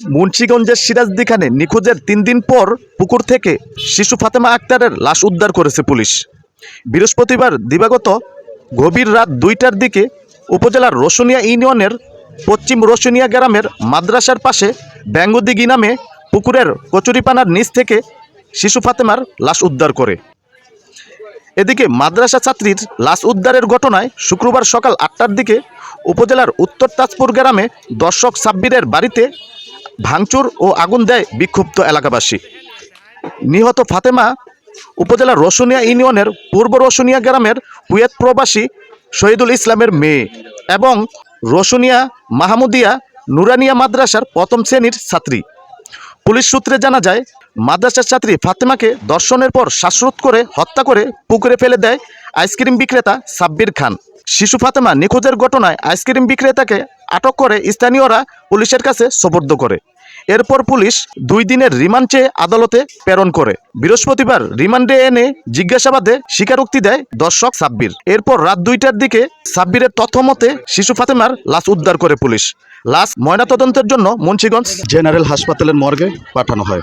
মুন্সীগঞ্জের সিরাজদি খানে নিখোঁজের তিন দিন পর পুকুর থেকে শিশু ফাতেমা আক্তারের লাশ উদ্ধার করেছে পুলিশ। বৃহস্পতিবার দিবাগত গভীর রাত দুইটার দিকে উপজেলার রসুনিয়া ইউনিয়নের পশ্চিম রসুনিয়া গ্রামের মাদ্রাসার পাশে ব্যাঙ্গদিঘি নামে পুকুরের কচুরিপানার নিচ থেকে শিশু ফাতেমার লাশ উদ্ধার করে। এদিকে মাদ্রাসা ছাত্রীর লাশ উদ্ধারের ঘটনায় শুক্রবার সকাল আটটার দিকে উপজেলার উত্তর তাজপুর গ্রামে দর্শক সাব্বিরের বাড়িতে ভাঙচুর ও আগুন দেয় বিক্ষুব্ধ এলাকাবাসী। নিহত ফাতেমা উপজেলার রসুনিয়া ইউনিয়নের পূর্ব রসুনিয়া গ্রামের কুয়েত প্রবাসী শহীদুল ইসলামের মেয়ে এবং রসুনিয়া মাহমুদিয়া নুরানিয়া মাদ্রাসার প্রথম শ্রেণির ছাত্রী। পুলিশ সূত্রে জানা যায়, মাদ্রাসার ছাত্রী ফাতেমাকে দর্শনের পর শ্বাসরোধ করে হত্যা করে পুকুরে ফেলে দেয় আইসক্রিম বিক্রেতা সাব্বির খান। শিশু ফাতেমা নিখোঁজের ঘটনায় আইসক্রিম বিক্রেতাকে আটক করে স্থানীয়রা পুলিশের কাছে সোপর্দ করে। এরপর পুলিশ দুই দিনের রিমান্ড চেয়ে আদালতে প্রেরণ করে। বৃহস্পতিবার রিমান্ডে এনে জিজ্ঞাসাবাদে স্বীকারোক্তি দেয় দর্শক সাব্বির। এরপর রাত দুইটার দিকে সাব্বিরের তথ্য মতে শিশু ফাতেমার লাশ উদ্ধার করে পুলিশ। লাশ ময়নাতদন্তের জন্য মুন্সিগঞ্জ জেনারেল হাসপাতালের মর্গে পাঠানো হয়।